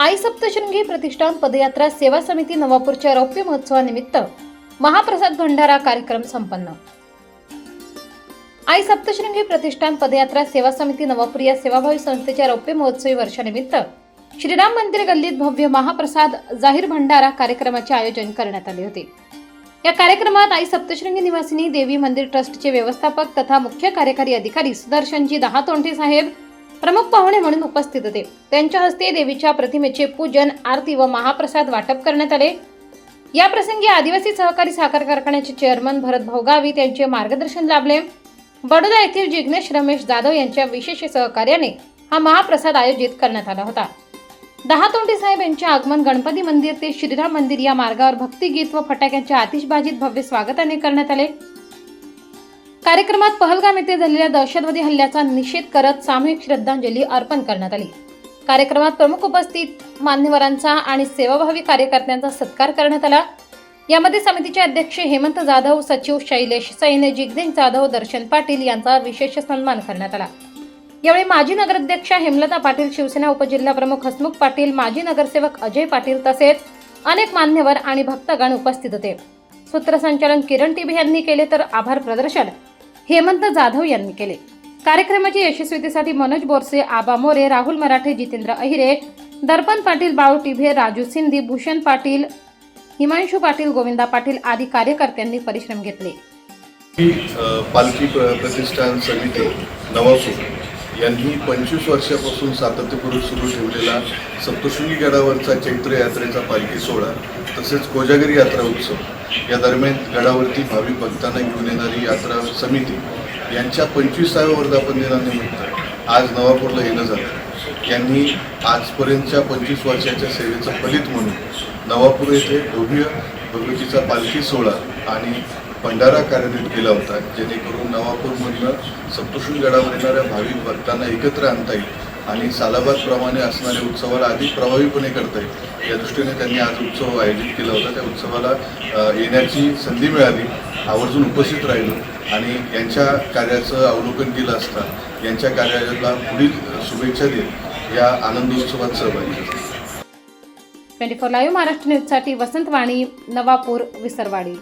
आई सप्तशृंगी प्रतिष्ठान पदयात्रा सेवा समिती नवापूरच्या रौप्य महोत्सवानिमित्त महाप्रसाद भंडारा कार्यक्रम संपन्न. आई सप्तशृंगी प्रतिष्ठान पदयात्रा सेवा समिती नवापूर या सेवाभावी संस्थेच्या रौप्य महोत्सवी वर्षानिमित्त श्रीराम मंदिर गल्लीत भव्य महाप्रसाद जाहीर भंडारा कार्यक्रमाचे आयोजन करण्यात आले होते. या कार्यक्रमात आई सप्तशृंगी निवासिनी देवी मंदिर ट्रस्टचे व्यवस्थापक तथा मुख्य कार्यकारी अधिकारी सुदर्शनजी दहातोंडे साहेब प्रमुख पाहुणे म्हणून उपस्थित होते. त्यांच्या हस्ते देवीच्या प्रतिमेचे पूजन आरती व महाप्रसाद वाटप करण्यात आले. या प्रसंगी आदिवासी सहकारी साखर कारखान्याचे चेअरमन भरत भाऊगावी यांचे मार्गदर्शन लाभले. बडोदा येथील जिग्नेश रमेश जाधव यांच्या विशेष सहकार्याने हा महाप्रसाद आयोजित करण्यात आला होता. दहातोंडी साहेब यांचे आगमन गणपती मंदिर ते श्रीराम मंदिर या मार्गावर भक्तिगीत व फटाक्यांच्या आतिषबाजीत भव्य स्वागताने करण्यात आले. कार्यक्रमात पहलगाम येथे झालेल्या दहशतवादी हल्ल्याचा निषेध करत सामूहिक श्रद्धांजली अर्पण करण्यात आली. कार्यक्रमात प्रमुख उपस्थित मान्यवरांचा आणि सेवाभावी कार्यकर्त्यांचा सत्कार करण्यात आला. यामध्ये समितीचे अध्यक्ष हेमंत जाधव सचिव शैलेश सैन जिग्नेश जाधव दर्शन पाटील यांचा विशेष सन्मान करण्यात आला. यावेळी माजी नगराध्यक्षा हेमलता पाटील शिवसेना उपजिल्हा प्रमुख हसमुख पाटील माजी नगरसेवक अजय पाटील तसेच अनेक मान्यवर आणि भक्तगण उपस्थित होते. सूत्रसंचालन किरण टिबे यांनी केले तर आभार प्रदर्शन. हेमंत जाधव यांनी केले. कार्यक्रमाच्या यशस्वीतेसाठी मनोज बोरसे आबा मोरे राहुल मराठे जितेंद्र अहिरे दर्पण पाटील बाळू टिभे राजू सिंधी भूषण पाटील हिमांशू पाटील गोविंदा पाटील आदी कार्यकर्त्यांनी परिश्रम घेतले. पालखी प्रतिष्ठान समिती नवापूर यांनी पंचवीस वर्षापासून सातत्यपूर्वक सुरू ठेवलेला सप्तशृंगी गडावरचा चैत्र यात्रेचा पालखी सोहळा तसेच कोजागिरी यात्रा उत्सव. या दरम्यान गडावरती भाविक भक्तांना घेऊन येणारी यात्रा समिती यांच्या पंचवीसाव्या वर्धापन दिनानिमित्त आज नवापूरला येणं झालं. यांनी आजपर्यंतच्या पंचवीस वर्षाच्या सेवेचं फलित म्हणून नवापूर येथे भव्य भगवतीचा पालखी सोहळा आणि भंडारा कार्यान्वित केला होता जेणेकरून नवापूरमधनं सप्तशृंग गडावर येणाऱ्या भाविक भक्तांना एकत्र आणता येईल आणि सालाबादप्रमाणे असणाऱ्या उत्सवाला अधिक प्रभावीपणे करता येईल. या दृष्टीने त्यांनी आज उत्सव आयोजित केला होता. त्या उत्सवाला येण्याची संधी मिळाली आवर्जून उपस्थित राहिलो आणि यांच्या कार्याचं अवलोकन केलं असता यांच्या कार्याला पुढील शुभेच्छा देत या आनंदोत्सवात सहभागी ट्वेंटी फोर लाईव्ह महाराष्ट्र न्यूजसाठी वसंत वाणी नवापूर विसरवाडी.